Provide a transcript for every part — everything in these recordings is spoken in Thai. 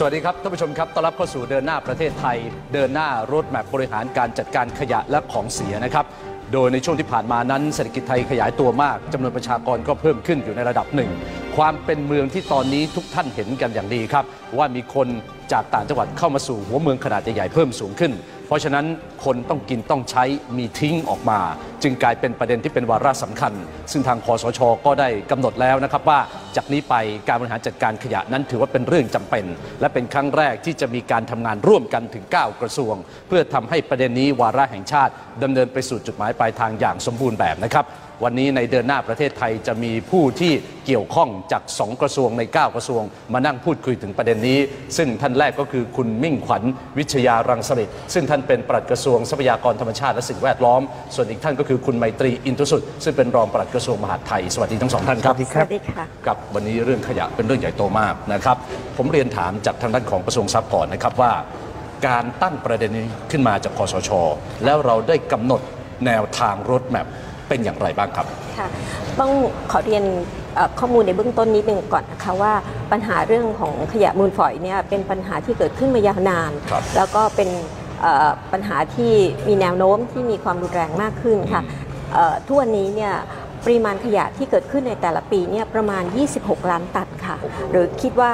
สวัสดีครับท่านผู้ชมครับต้อนรับเข้าสู่เดินหน้าประเทศไทย เดินหน้ารถแมพบริหารการจัดการขยะและของเสียนะครับ โดยในช่วงที่ผ่านมานั้นเศรษฐกิจไทยขยายตัวมากจำนวนประชากรก็เพิ่มขึ้นอยู่ในระดับหนึ่ง ความเป็นเมืองที่ตอนนี้ทุกท่านเห็นกันอย่างดีครับ ว่ามีคนจากต่างจังหวัดเข้ามาสู่หัวเมืองขนาดใหญ่ๆเพิ่มสูงขึ้น เพราะฉะนั้นคนต้องกินต้องใช้มีทิ้งออกมา จึงกลายเป็นประเด็นที่เป็นวาระสำคัญ ซึ่งทางคอสช ก็ได้กำหนดแล้วนะครับว่าจากนี้ไปการบริหารจัดการขยะนั้นถือว่าเป็นเรื่องจำเป็น และเป็นครั้งแรกที่จะมีการทำงานร่วมกันถึง 9 กระทรวง เพื่อทำให้ประเด็นนี้วาระแห่งชาติดำเนินไปสู่จุดหมายปลายทางอย่างสมบูรณ์แบบนะครับ วันนี้ในเดินหน้าประเทศไทยจะมีผู้ที่เกี่ยวข้องจาก 2 กระทรวงใน 9 กระทรวง มานั่งพูดคุยถึงประเด็นนี้ ซึ่งท่านแรกก็คือคุณมิ่งขวัญวิชยารังสฤษดิ์ซึ่งท่านเป็นปลัดกระทรวงทรัพยากรธรรมชาติและสิ่งแวดล้อม ส่วนอีกท่านก็คือคุณไมตรีอินทุสุดซึ่งเป็นรองปลัดกระทรวงมหาดไทย สวัสดีทั้งสองท่านครับสวัสดีค่ะกับวันนี้เรื่องขยะเป็นเรื่องใหญ่โตมากนะครับผมเรียนถามจากทางด้านของกระทรวงทรัพย์ก่อนนะครับว่าการตั้งประเด็นนี้ขึ้นมาจากคอสช แล้วเราได้กำหนดแนวทางรถแมพ เป็นอย่างไรบ้างครับค่ะต้องขอเรียนเอ่อข้อมูลในเบื้องต้นนิดนึงก่อนนะคะว่าปัญหาเรื่องของขยะมูลฝอยเนี่ยเป็นปัญหาที่เกิดขึ้นมายาวนานครับแล้วก็เป็นเอ่อปัญหาที่มีแนวโน้มที่มีความรุนแรงมากขึ้นค่ะเอ่อทุกวันนี้เนี่ยปริมาณขยะที่เกิดขึ้นในแต่ละปีเนี่ยประมาณ 26 ล้านตันค่ะ หรือคิดว่า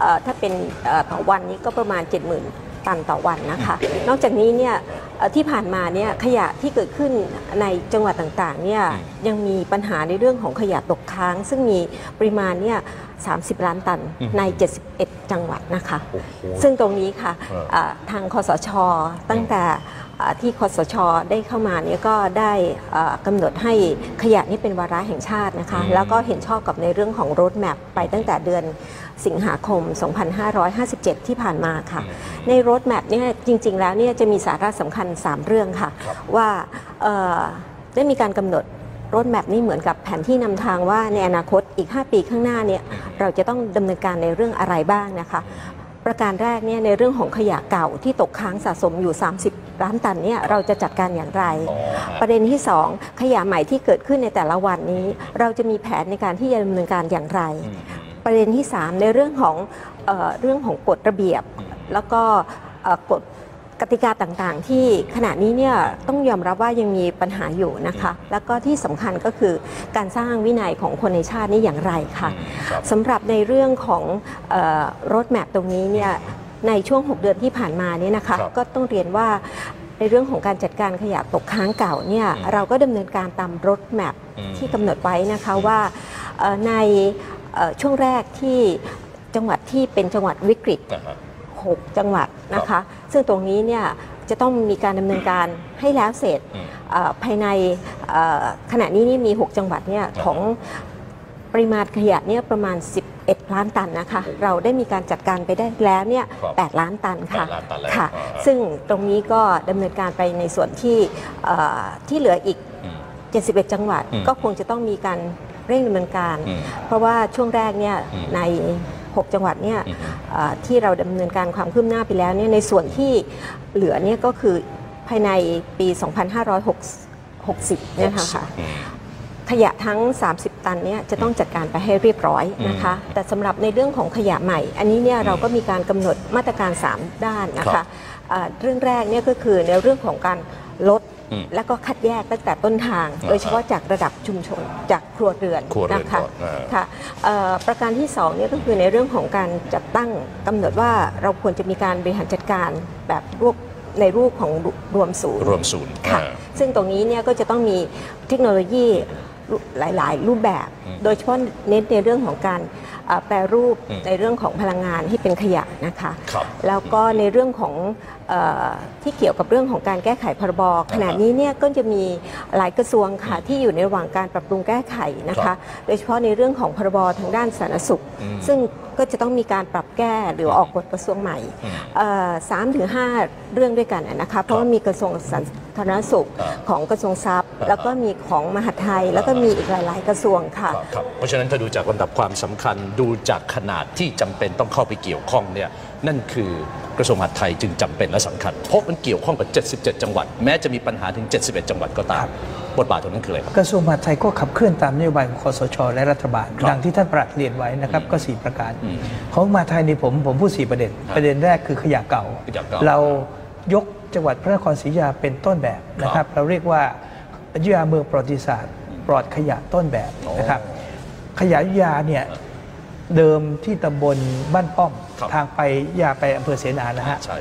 เอ่อถ้าเป็นเอ่อต่อวันนี้ก็ประมาณ 70,000 ตันต่อวันนะคะ นอกจากนี้เนี่ยเอ่อที่ผ่านมาเนี่ยขยะที่เกิดขึ้นในจังหวัดต่างๆเนี่ยยังมีปัญหาในเรื่องของขยะตกค้าง ซึ่งมีปริมาณเนี่ย30 ล้านตันใน 71 จังหวัดนะคะโอ้โหซึ่งตรงนี้ค่ะครับอ่าทางคสช ตั้งแต่อ่าที่คสช ได้เข้ามาเนี่ยก็ได้อ่ากำหนดให้ขยะนี่เป็นวาระแห่งชาตินะคะอืมแล้วก็เห็นชอบกับในเรื่องของร d แมพไปตั้งแต่เดือน สิงหาคม 2557 ที่ผ่านมาค่ะ ในร d แมพเนี่ยจริง ๆ แล้วเนี่ยจะมีสาระสำคัญ 3 เรื่องค่ะ ว่าเอ่อได้มีการกำหนดร d แมพนี่เหมือนกับแผนที่นำทางว่าในอนาคตอีก 5 ปีข้างหน้าเนี่ยเราจะต้องดำเนินการในเรื่องอะไรบ้างนะคะประการแรกเนี่ยในเรื่องของขยะเก่าที่ตกค้างสะสมอยู่ 30 ล้านตันเนี่ยเราจะจัดการอย่างไร ประเด็นที่ 2 ขยะใหม่ที่เกิดขึ้นในแต่ละวันนี้ เราจะมีแผนในการที่จะดำเนินการอย่างไร ประเด็นที่ 3 ในเรื่องของเออเรื่องของกฎระเบียบ แล้วก็เอ่อกฎกติกาต่างๆ ที่ขณะนี้เนี่ยต้องยอมรับว่ายังมีปัญหาอยู่นะคะ แล้วก็ที่สำคัญก็คือการสร้างวินัยของคนในชาตินี่อย่างไรค่ะ ครับ สำหรับในเรื่องของรถแมพตรงนี้เนี่ยในช่วง 6 เดือนที่ผ่านมาเนี่ยนะคะครับก็ต้องเรียนว่าในเรื่องของการจัดการขยะตกค้างเก่าเนี่ยอืมเราก็ดำเนินการตามรถแมพอืมที่กำหนดไว้นะคะว่าเอ่อในเอ่อ ช่วงแรกที่จังหวัดที่เป็นจังหวัดวิกฤตนะฮะ6จังหวัดนะคะ ซึ่งตรงนี้เนี่ยจะต้องมีการดำเนินการให้แล้วเสร็จอืมเอ่อภายในเอ่อขณะนี้นี่มี 6 จังหวัดเนี่ยครับของปริมาณขยะเนี่ยประมาณ 11 ล้านตันนะคะ เราได้มีการจัดการไปได้แล้วเนี่ยครับ8ล้านตันค่ะแปดล้านตันแล้วค่ะอ่าซึ่งตรงนี้ก็ดำเนินการไปในส่วนที่เอ่อที่เหลืออีกอืม71 จังหวัดอืมก็คงจะต้องมีการ เร่งดำเนินการ อืมเพราะว่าช่วงแรกเนี่ยอืมใน 6 จังหวัดเนี่ยอืมเอ่อที่เราดำเนินการความคืบหน้าไปแล้วเนี่ยในส่วนที่เหลือเนี่ยก็คือภายในปี 2560เนี่ยค่ะ อืม ขยะทั้ง 30 ตันเนี่ยจะต้องจัดการไปให้เรียบร้อยนะคะ แต่สำหรับในเรื่องของขยะใหม่ อันนี้เนี่ยเราก็มีการกำหนดมาตรการ 3 ด้านนะครัคะบ อ่าเรื่องแรกเนี่ยก็คือในเรื่องของการลดอืม และก็คัดแยกตั้งแต่ต้นทางอ่าโดยเฉพาะจากระดับชุมชนจากครัวเรือนครัวเรือนนะคะก่อนอ่าค่ะเอ่อประการที่2เนี่ยก็คือในเรื่องของการจัดตั้งกำหนดว่าเราควรจะมีการบริหารจัดการแบบรูปในรูปของรวมศูนย์รวมศูนย์ค่ะอ่าซึ่งตรงนี้เนี่ยก็จะต้องมีเทคโนโลยีหลาย ๆ รูปแบบอืมโดยเฉพาะเน้นในเรื่องของการเอ่อแปรรูปอืมในเรื่องของพลังงานให้เป็นขยะนะคะครับแล้วก็ในเรื่องของเออที่เกี่ยวกับเรื่องของการแก้ไขพรบขณะนี้เนี่ยก็จะมีหลายกระทรวงค่ะที่อยู่ในระหว่างการปรับปรุงแก้ไขนะครัคะบโดยเฉพาะในเรื่องของพรบทางด้านสาธารณสุขอืมซึ่งก็จะต้องมีการปรับแก้หรือออกกฎกระทรวงใหม่อืมเอ่อสามถึงห้าเรื่องด้วยกันอะนะคะเพราะว่ามีกระทรวงสาธารณสุขอ่าของกระทรวงทรัพย์อ่าแล้วก็มีของมหาดไทย แล้วก็มีอีกหลาย ๆ กระทรวงค่ะครับครับเพราะฉะนั้นถ้าดูจากลำดับความสำคัญดูจากขนาดที่จำเป็นต้องเข้าไปเกี่ยวข้องเนี่ย นั่นคือกระทรวงมหาดไทยจึงจำเป็นและสำคัญ เพราะมันเกี่ยวข้องกับ 77 จังหวัด แม้จะมีปัญหาถึง 71 จังหวัดก็ตาม บทบาทตรงนั้นคืออะไรครับ กระทรวงมหาดไทยก็ขับเคลื่อนตามนโยบายของคอสช และรัฐบาลครับดังที่ท่านประหลัดเรียนไว้นะครับ ก็ 4 ประการอืมของมหาดไทยนี่ผมผมพูด 4 ประเด็นครับประเด็นแรกคือขยะเก่าขยะเก่า เรายกจังหวัดพระนครศรีอยุธยาเป็นต้นแบบนะคครัรับบเราเรียกว่าอยุธยาเมืองประวัติศาสตร์ ปลอดขยะต้นแบบนะครับ ขยะอยุธยาเนี่ยเดิมที่ตำบลบ้านป้อมครับ ทางไปยาไปอำเภอเสนานะฮะใช่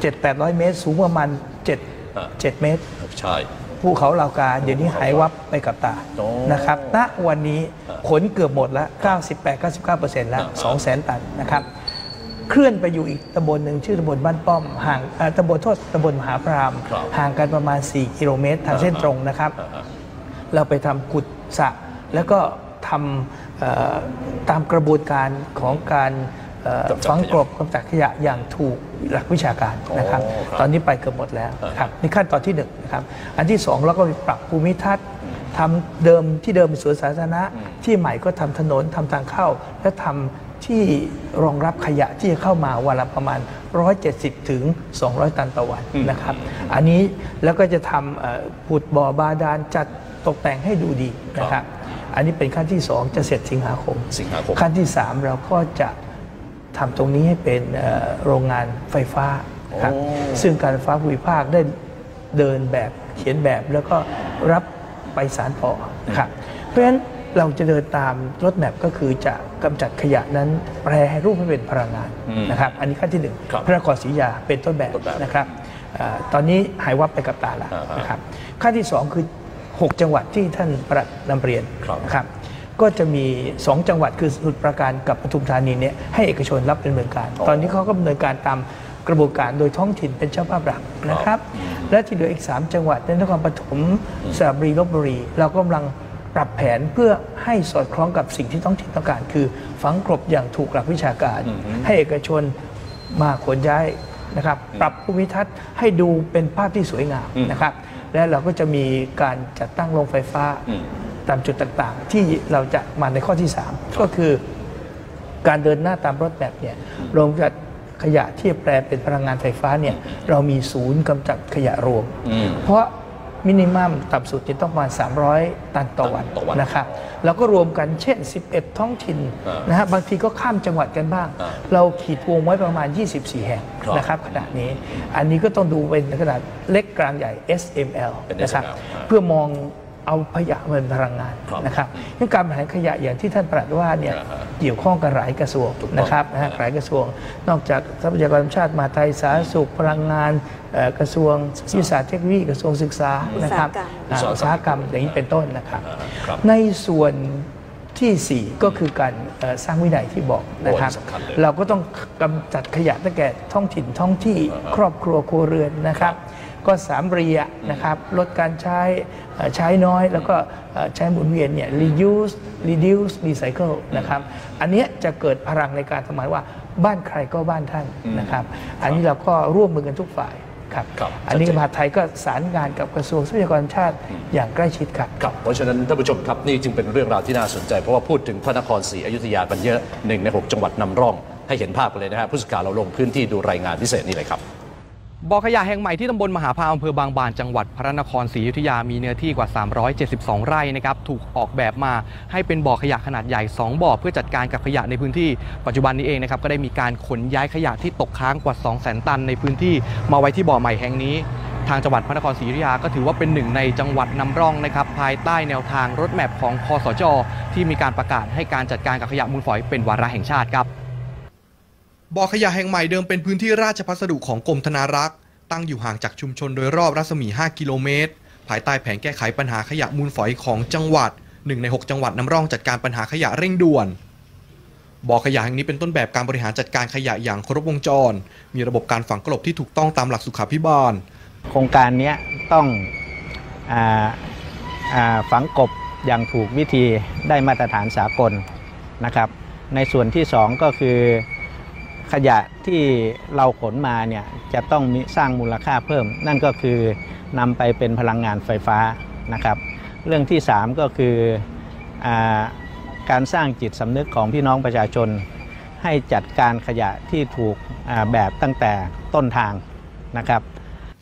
เจ็ดแปดร้อยเมตร สูงประมาณเจ็ดอ่าเจ็ดเมตร ใช่ภูเขาเหล่ากาเดี๋ยวนี้หายวับไปกับตาโอ้นะครับ ณ วันนี้อ่าขนเกือบหมดแล้ว98-99%แล้วอ่า2แสนตันนะครับ เคลื่อนไปอยู่อีกตำบลหนึ่งชื่อตำบลบ้านป้อม ห่างเอ่อตำบลโทษตำบลมหาพรามครับห่างกันประมาณ 4 กิโลเมตร ทางเส้นตรงนะครับอ่าเราไปทำขุดสระแล้วก็ทำเอ่อตามกระบวนการของการ เอ่อกำจัดขยะฝังกลบกำจัดขยะอย่างถูกหลักวิชาการนะครับโอ้ครับตอนนี้ไปเกือบหมดแล้วอ่าครับนี่ขั้นตอนที่หนึ่งนะครับ อันที่สองเราก็ไปปรับภูมิทัศน์ทำเดิมที่เดิมเป็นสวนสาธารณะ ที่ใหม่ก็ทำถนนทำทางเข้า และทำที่รองรับขยะที่จะเข้ามาวันละประมาณ 170 ถึง 200 ตันต่อวันนะครับ อันนี้แล้วก็จะทำเอ่อผุดบ่อบาดาลจัดตกแต่งให้ดูดีนะครับ อันนี้เป็นขั้นที่ 2 จะเสร็จสิงหาคมสิงหาคมขั้นที่ 3 เราก็จะ ทำตรงนี้ให้เป็นเอ่อโรงงานไฟฟ้าครับโอ้ซึ่งการไฟฟ้าภูมิภาคได้เดินแบบเขียนแบบแล้วก็รับไปสารต่อนะครับเพราะฉะนั้นเราจะเดินตามรถแมพก็คือจะกำจัดขยะนั้นแปรให้รูปให้เป็นพลังงานอืมนะครับอันนี้ขั้นที่หนึ่งครับพระนครศรีอยุธยาเป็นต้นแบบต้นแบบนะครับอาตอนนี้หายวับไปกับตาแล้วอ่าฮะนะครับขั้นที่สองคือ 6 จังหวัดที่ท่านประหลัดนำเรียนครับนะครับ ก็จะมี 2 จังหวัดคือสมุทรปราการกับปทุมธานีเนี่ยให้เอกชนรับดำเนินการอ๋อตอนนี้เขาก็ดำเนินการตามกระบวนการโดยท้องถิ่นเป็นเจ้าภาพหลักนะครับ และที่เหลืออีก 3 จังหวัดในนครปฐมสระบุรีลบบุรี เรากำลังปรับแผนเพื่อให้สอดคล้องกับสิ่งที่ท้องถิ่นต้องการ คือฝังกลบอย่างถูกหลักวิชาการ ให้เอกชนมาขนย้ายนะครับ ปรับภูมิทัศน์ให้ดูเป็นภาพที่สวยงามนะครับ และเราก็จะมีการจัดตั้งโรงไฟฟ้าอืม ตามจุดต่างๆ ที่เราจะมาในข้อที่ 3 ก็คือการเดินหน้าตามรถแบบเนี่ยโรงจัดขยะที่แปลเป็นพลังงานไฟฟ้าเนี่ยเรามีศูนย์กำจัดขยะรวมอืมเพราะมินิมัมต่ำสุดจะต้องประมาณ 300 ตันต่อวันต่อวันนะครับเราก็รวมกันเช่น 11 ท้องถิ่นอ่านนะฮะบางทีก็ข้ามจังหวัดกันบ้างอ่าเราขีดวงไว้ประมาณ 24 แห่งครับนะครับขณะนี้อันนี้ก็ต้องดูเป็นขนาดเล็กกลางใหญ่ SML เป็นนะครับ SML อ่าเพื่อมอง เอาขยะมาเป็นพลังงานครับนะครับเรื่องการบริหารขยะอย่างที่ท่านปรัดว่าเนี่ยอ่าฮะเกี่ยวข้องกับหลายกระทรวงถูกต้องนะครับนะฮะหลายกระทรวง นอกจากทรัพยากรธรรมชาติมหาดไทยสาธารณสุขพลังงานเอ่อกระทรวงวิทยาศาสตร์เทคโนโลยีกระทรวงศึกษานะครับอุตสาหกรรมอ่าอุตสาหกรรมอย่างนี้เป็นต้นนะครับอ่าครับในส่วนทีสี่ 4 ก็คือการเอ่อสร้างวินัยที่บอกนะครับโอ้ยสำคัญเลยเราก็ต้องกำจัดขยะตั้งแต่ท้องถิ่นท้องที่ครอบครัวครัวเรือนนะครับ ก็สามเรียนะครับลดการใช้เอ่อใช้น้อย แล้วก็เอ่อใช้หมุนเวียนเนี่ย reuse reduce recycle นะครับอันเนี้ยจะเกิดพลังในการทำให้ว่าบ้านใครก็บ้านท่านนะครับ อันนี้เราก็ร่วมมือกันทุกฝ่ายครับครับอันนี้ชัดเจนมหาดไทยก็สารงานกับกระทรวงทรัพยากรธรรมชาติอย่างใกล้ชิดครับครับ เพราะฉะนั้นท่านผู้ชมครับนี่จึงเป็นเรื่องราวที่น่าสนใจ เพราะว่าพูดถึงพระนครศรีอยุธยากันเยอะหนึ่งใน 6 จังหวัดนำร่อง ให้เห็นภาพกันเลยนะฮะผู้สื่อข่าวเราลงพื้นที่ดูรายงานพิเศษนี่เลยครับ บ่อขยะแห่งใหม่ที่ตำบลมหาพาอำเภอบางบานจังหวัดพระนครศรีอยุธยามีเนื้อที่กว่า 372 ไร่นะครับถูกออกแบบมาให้เป็นบ่อขยะขนาดใหญ่ 2 บ่อเพื่อจัดการกับขยะในพื้นที่ ปัจจุบันนี้เองนะครับก็ได้มีการขนย้ายขยะที่ตกค้างกว่า 200,000 ตันในพื้นที่มาไว้ที่บ่อใหม่แห่งนี้ทางจังหวัดพระนครศรีอยุธยาก็ถือว่าเป็นหนึ่งในจังหวัดนำร่องนะครับภายใต้แนวทางรถแมพของคอสจ ที่มีการประกาศให้การจัดการกับขยะมูลฝอยเป็นวาระแห่งชาติครับ บ่อขยะแห่งใหม่เดิมเป็นพื้นที่ราชพัสดุของกรมธนารักษ์ ตั้งอยู่ห่างจากชุมชนโดยรอบรัศมี 5 กิโลเมตร ภายใต้แผนแก้ไขปัญหาขยะมูลฝอยของจังหวัด1ใน 6 จังหวัดนำร่องจัดการปัญหาขยะเร่งด่วนบ่อขยะแห่งนี้เป็นต้นแบบการบริหารจัดการขยะอย่างครบวงจร มีระบบการฝังกลบที่ถูกต้องตามหลักสุขาภิบาล โครงการนี้ต้องออฝังกบอย่างถูกวิธีได้มาตรฐานสากลนะครับ ในส่วนที่ 2 ก็คือ ขยะที่เราขนมาเนี่ยจะต้องมีสร้างมูลค่าเพิ่ม นั่นก็คือนำไปเป็นพลังงานไฟฟ้านะครับ เรื่องที่ 3 ก็คืออการสร้างจิตสำนึกของพี่น้องประชาชน ให้จัดการขยะที่ถูกแบบตั้งแต่ต้นทางนะครับ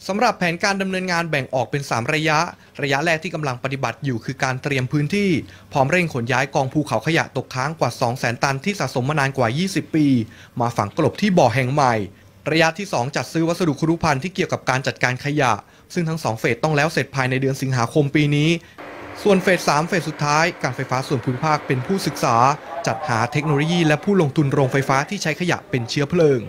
สำหรับแผนการดำเนินงานแบ่งออกเป็น 3 ระยะ ระยะแรกที่กำลังปฏิบัติอยู่คือการเตรียมพื้นที่ พร้อมเร่งขนย้ายกองภูเขาขยะตกค้างกว่า 200,000 ตันที่สะสมมานานกว่า 20 ปี มาฝังกลบที่บ่อแห่งใหม่ ระยะที่ 2 จัดซื้อวัสดุครุภัณฑ์ที่เกี่ยวกับการจัดการขยะ ซึ่งทั้ง 2 เฟสต้องแล้วเสร็จภายในเดือนสิงหาคมปีนี้ ส่วนเฟส 3 เฟสสุดท้าย การไฟฟ้าส่วนภูมิภาคเป็นผู้ศึกษา จัดหาเทคโนโลยี และผู้ลงทุนโรงไฟฟ้าที่ใช้ขยะเป็นเชื้อเพลิง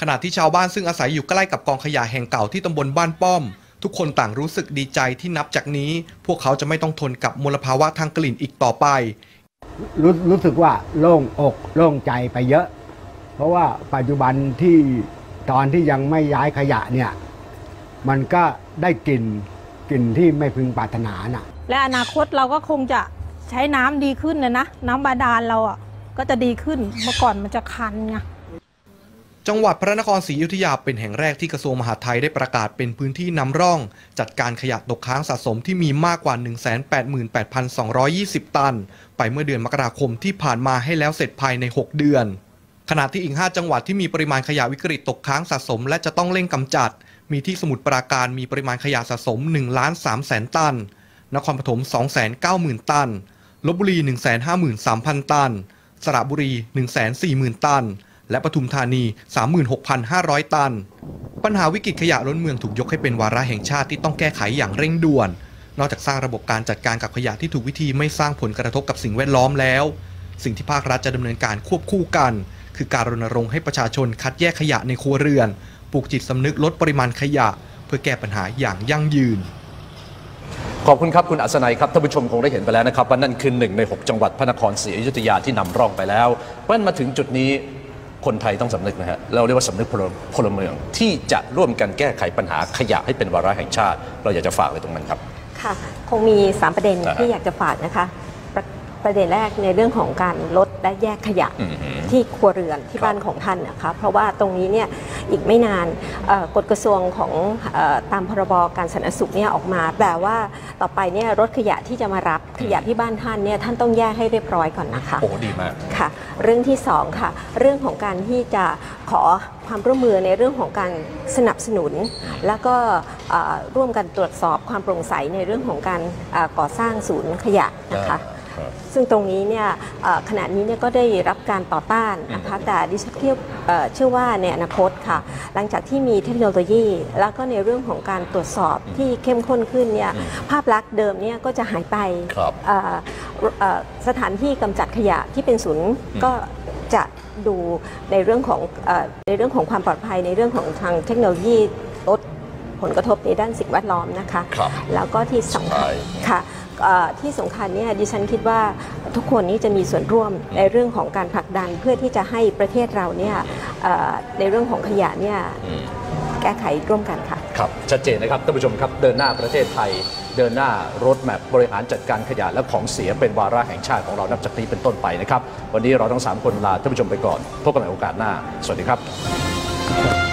ขณะที่ชาวบ้านซึ่งอาศัยอยู่ใกล้กับกองขยะแห่งเก่าที่ตำบลบ้านป้อม ทุกคนต่างรู้สึกดีใจที่นับจากนี้ พวกเขาจะไม่ต้องทนกับมลภาวะทางกลิ่นอีกต่อไป รู้รู้สึกว่าโล่งอกโล่งใจไปเยอะ เพราะว่าปัจจุบันที่ตอนที่ยังไม่ย้ายขยะเนี่ยมันก็ได้กลิ่นกลิ่นที่ไม่พึงปรารถนาน่ะ และอนาคตเราก็คงจะใช้น้ำดีขึ้นนะนะ น้ำบาดาลเราอะก็จะดีขึ้นเมื่อก่อนมันจะคันไง จังหวัดพระนครศรีอยุธยาเป็นแห่งแรกที่กระทรวงมหาดไทยได้ประกาศเป็นพื้นที่นำร่อง จัดการขยะตกค้างสะสมที่มีมากกว่า 188,220 ตัน ไปเมื่อเดือนมกราคมที่ผ่านมาให้แล้วเสร็จภายใน 6 เดือน ขณะที่อีก 5 จังหวัดที่มีปริมาณขยะวิกฤตตกค้างสะสม และจะต้องเร่งกำจัด มีที่สมุทรปราการมีปริมาณขยะสะสม1ล้าน3แสนตัน นครปฐม290,000 ตันลบบุรี153,000 ตัน สระบุรี140,000 ตัน และปทุมธานี 36,500 ตัน ปัญหาวิกฤตขยะล้นเมืองถูกยกให้เป็นวาระแห่งชาติที่ต้องแก้ไขอย่างเร่งด่วน นอกจากสร้างระบบการจัดการกับขยะที่ถูกวิธีไม่สร้างผลกระทบกับสิ่งแวดล้อมแล้ว สิ่งที่ภาครัฐจะดำเนินการควบคู่กัน คือการรณรงค์ให้ประชาชนคัดแยกขยะในครัวเรือน ปลูกจิตสำนึกลดปริมาณขยะ เพื่อแก้ปัญหาอย่างยั่งยืนขอบคุณครับ คุณอัศนัยครับท่านผู้ชมคงได้เห็นไปแล้วนะครับว่านั่นคือหนึ่งใน 6 จังหวัดพระนครศรีอยุธยาที่นำร่องไปแล้วเพราะฉะนั้นมาถึงจุดนี้ คนไทยต้องสำนึกนะฮะ เราเรียกว่าสำนึกพลพลเมืองที่จะร่วมกันแก้ไขปัญหาขยะให้เป็นวาระแห่งชาติ เราอยากจะฝากไว้ตรงนั้นครับ ค่ะ คงมี 3 ประเด็นอ่าฮะที่อยากจะฝากนะคะ ประประเด็นแรกในเรื่องของการลดและแยกขยะอืมฮึที่ครัวเรือนที่ครับบ้านของท่านนะคะเพราะว่าตรงนี้เนี่ยอีกไม่นานเอ่อกฎกระทรวงของเออตามพรบการสาธารณสุขเนี่ยออกมาแปลว่าต่อไปเนี่ยรถขยะที่จะมารับขยะที่บ้านท่านเนี่ยท่านต้องแยกให้เรียบร้อยก่อนนะคะโอ้ดีมากค่ะ เรื่องที่สองค่ะเรื่องของการที่จะขอความร่วมมือในเรื่องของการสนับสนุน แล้วก็เอ่อร่วมกันตรวจสอบความโปร่งใสในเรื่องของการเอ่อก่อสร้างศูนย์ขยะนะคะครับ ซึ่งตรงนี้เนี่ยเอ่อขณะนี้เนี่ยก็ได้รับการต่อต้านนะคะแต่ดิฉันเชื่อเอ่อเชื่อว่าในอนาคตค่ะ หลังจากที่มีเทคโนโลยี แล้วก็ในเรื่องของการตรวจสอบที่เข้มข้นขึ้นเนี่ยภาพลักษณ์เดิมเนี่ยก็จะหายไปครับเอ่อเอ่อสถานที่กำจัดขยะที่เป็นศูนย์ก็จะดูในเรื่องของเออในเรื่องของความปลอดภัยในเรื่องของทางเทคโนโลยีลดผลกระทบในด้านสิ่งแวดล้อมนะคะครับแล้วก็ที่สำคัญใช่ค่ะเอ่อ ที่สำคัญเนี่ยดิฉันคิดว่าทุกคนนี้จะมีส่วนร่วมในเรื่องของการผลักดันเพื่อที่จะให้ประเทศเราเนี่ยเอ่อในเรื่องของขยะเนี่ยอืมแก้ไขร่วมกันค่ะครับชัดเจนนะครับท่านผู้ชมครับเดินหน้าประเทศไทยเดินหน้ารถแมพบริหารจัดการขยะและของเสียเป็นวาระแห่งชาติของเรานับจากนี้เป็นต้นไปนะครับ วันนี้เราทั้ง 3 คนลาท่านผู้ชมไปก่อนพบกันใหม่โอกาสหน้า สวัสดีครับ